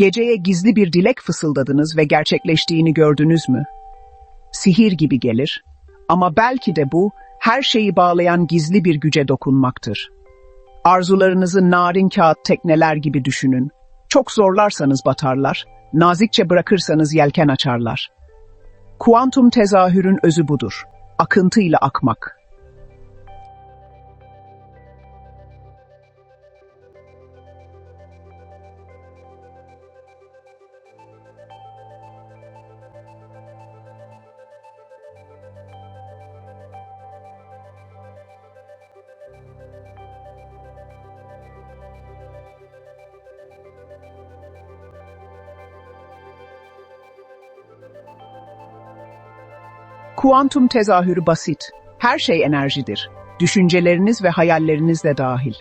Geceye gizli bir dilek fısıldadınız ve gerçekleştiğini gördünüz mü? Sihir gibi gelir ama belki de bu her şeyi bağlayan gizli bir güce dokunmaktır. Arzularınızı narin kağıt tekneler gibi düşünün. Çok zorlarsanız batarlar, nazikçe bırakırsanız yelken açarlar. Kuantum tezahürün özü budur. Akıntıyla akmak. Kuantum tezahürü basit. Her şey enerjidir. Düşünceleriniz ve hayalleriniz de dahil.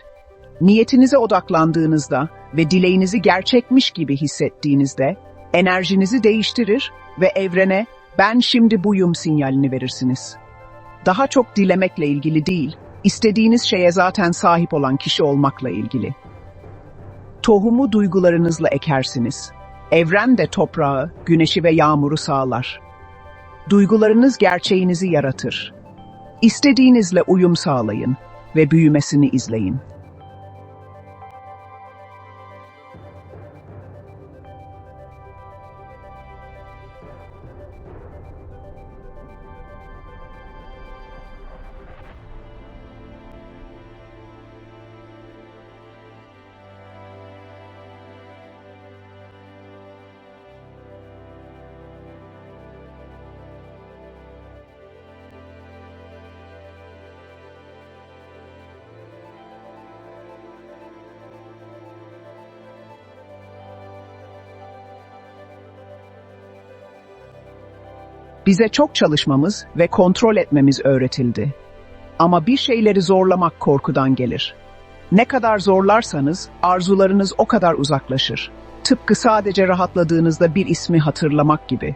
Niyetinize odaklandığınızda ve dileğinizi gerçekmiş gibi hissettiğinizde enerjinizi değiştirir ve evrene ben şimdi buyum sinyalini verirsiniz. Daha çok dilemekle ilgili değil, istediğiniz şeye zaten sahip olan kişi olmakla ilgili. Tohumu duygularınızla ekersiniz. Evren de toprağı, güneşi ve yağmuru sağlar. Duygularınız gerçeğinizi yaratır. İstediğinizle uyum sağlayın ve büyümesini izleyin. Bize çok çalışmamız ve kontrol etmemiz öğretildi. Ama bir şeyleri zorlamak korkudan gelir. Ne kadar zorlarsanız arzularınız o kadar uzaklaşır. Tıpkı sadece rahatladığınızda bir ismi hatırlamak gibi.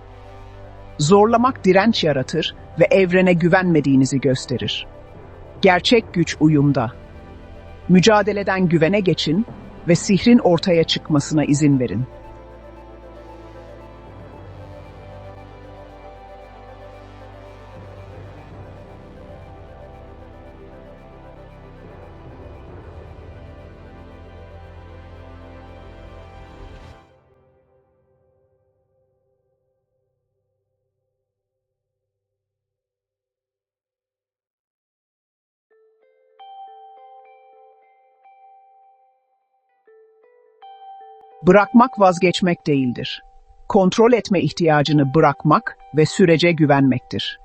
Zorlamak direnç yaratır ve evrene güvenmediğinizi gösterir. Gerçek güç uyumda. Mücadeleden güvene geçin ve sihrin ortaya çıkmasına izin verin. Bırakmak vazgeçmek değildir. Kontrol etme ihtiyacını bırakmak ve sürece güvenmektir.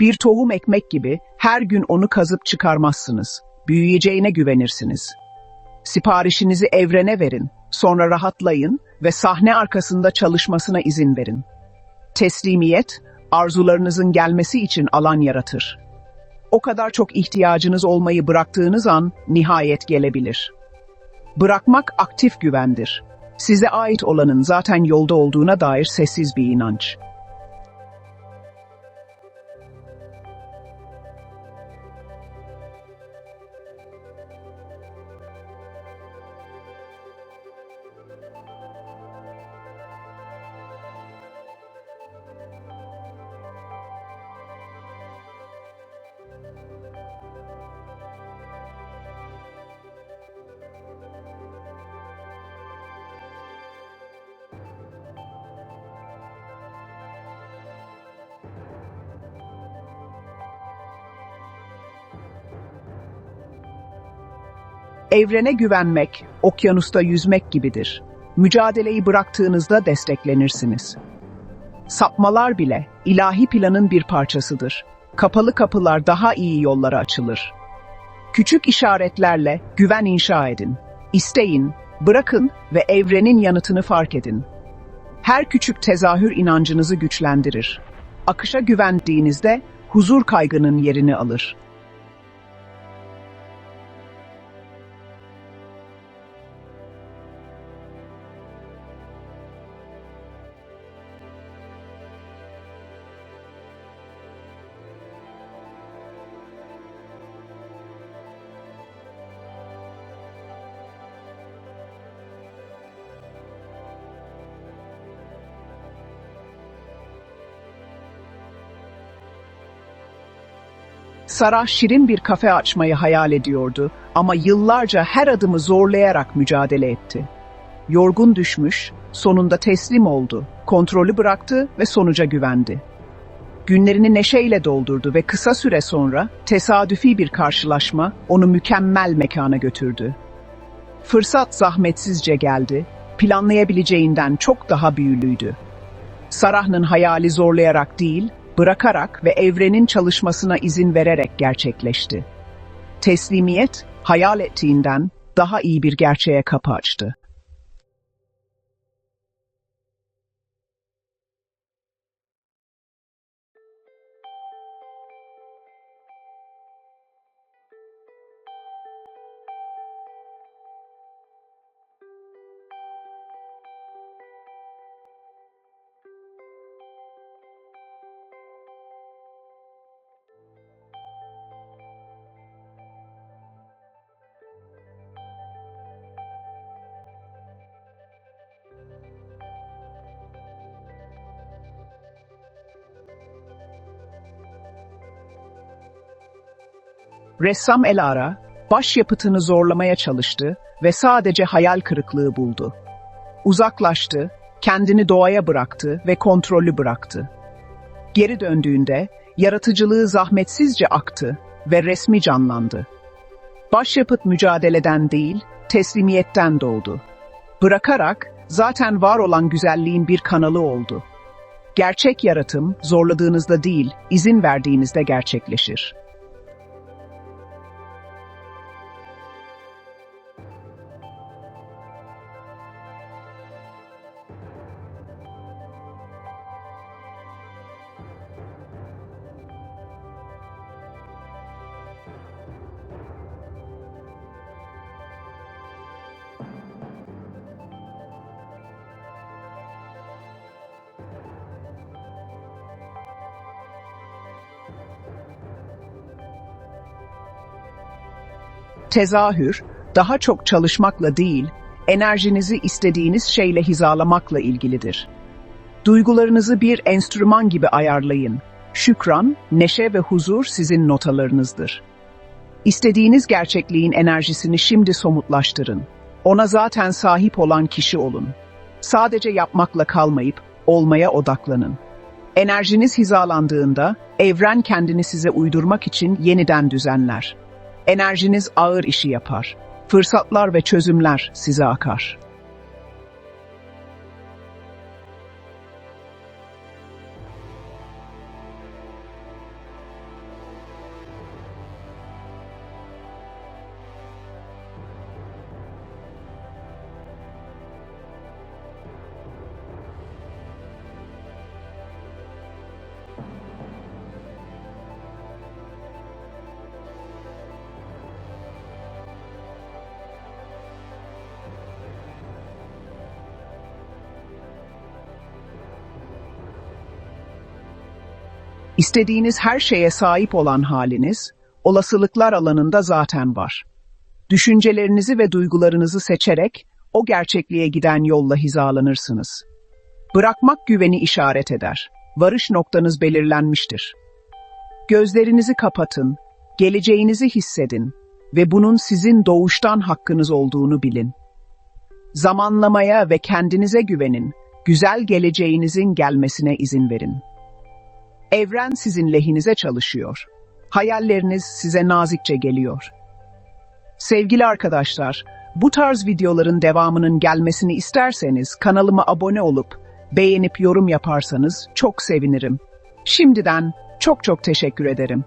Bir tohum ekmek gibi her gün onu kazıp çıkarmazsınız. Büyüyeceğine güvenirsiniz. Siparişinizi evrene verin, sonra rahatlayın ve sahne arkasında çalışmasına izin verin. Teslimiyet, arzularınızın gelmesi için alan yaratır. O kadar çok ihtiyacınız olmayı bıraktığınız an nihayet gelebilir. Bırakmak aktif güvendir. Size ait olanın zaten yolda olduğuna dair sessiz bir inanç. Evrene güvenmek, okyanusta yüzmek gibidir. Mücadeleyi bıraktığınızda desteklenirsiniz. Sapmalar bile ilahi planın bir parçasıdır. Kapalı kapılar daha iyi yollara açılır. Küçük işaretlerle güven inşa edin. İsteyin, bırakın ve evrenin yanıtını fark edin. Her küçük tezahür inancınızı güçlendirir. Akışa güvendiğinizde huzur kaygının yerini alır. Sarah şirin bir kafe açmayı hayal ediyordu ama yıllarca her adımı zorlayarak mücadele etti. Yorgun düşmüş, sonunda teslim oldu, kontrolü bıraktı ve sonuca güvendi. Günlerini neşeyle doldurdu ve kısa süre sonra tesadüfi bir karşılaşma onu mükemmel mekana götürdü. Fırsat zahmetsizce geldi, planlayabileceğinden çok daha büyülüydü. Sarah'ın hayali zorlayarak değil, bırakarak ve evrenin çalışmasına izin vererek gerçekleşti. Teslimiyet, hayal ettiğinden daha iyi bir gerçeğe kapı açtı. Ressam Elara, başyapıtını zorlamaya çalıştı ve sadece hayal kırıklığı buldu. Uzaklaştı, kendini doğaya bıraktı ve kontrolü bıraktı. Geri döndüğünde yaratıcılığı zahmetsizce aktı ve resmi canlandı. Başyapıt mücadeleden değil, teslimiyetten doğdu. Bırakarak zaten var olan güzelliğin bir kanalı oldu. Gerçek yaratım zorladığınızda değil, izin verdiğinizde gerçekleşir. Tezahür, daha çok çalışmakla değil, enerjinizi istediğiniz şeyle hizalamakla ilgilidir. Duygularınızı bir enstrüman gibi ayarlayın. Şükran, neşe ve huzur sizin notalarınızdır. İstediğiniz gerçekliğin enerjisini şimdi somutlaştırın. Ona zaten sahip olan kişi olun. Sadece yapmakla kalmayıp olmaya odaklanın. Enerjiniz hizalandığında evren kendini size uydurmak için yeniden düzenler. Enerjiniz ağır işi yapar. Fırsatlar ve çözümler size akar. İstediğiniz her şeye sahip olan haliniz, olasılıklar alanında zaten var. Düşüncelerinizi ve duygularınızı seçerek o gerçekliğe giden yolla hizalanırsınız. Bırakmak güveni işaret eder. Varış noktanız belirlenmiştir. Gözlerinizi kapatın, geleceğinizi hissedin ve bunun sizin doğuştan hakkınız olduğunu bilin. Zamanlamaya ve kendinize güvenin, güzel geleceğinizin gelmesine izin verin. Evren sizin lehinize çalışıyor. Hayalleriniz size nazikçe geliyor. Sevgili arkadaşlar, bu tarz videoların devamının gelmesini isterseniz kanalıma abone olup beğenip yorum yaparsanız çok sevinirim. Şimdiden çok çok teşekkür ederim.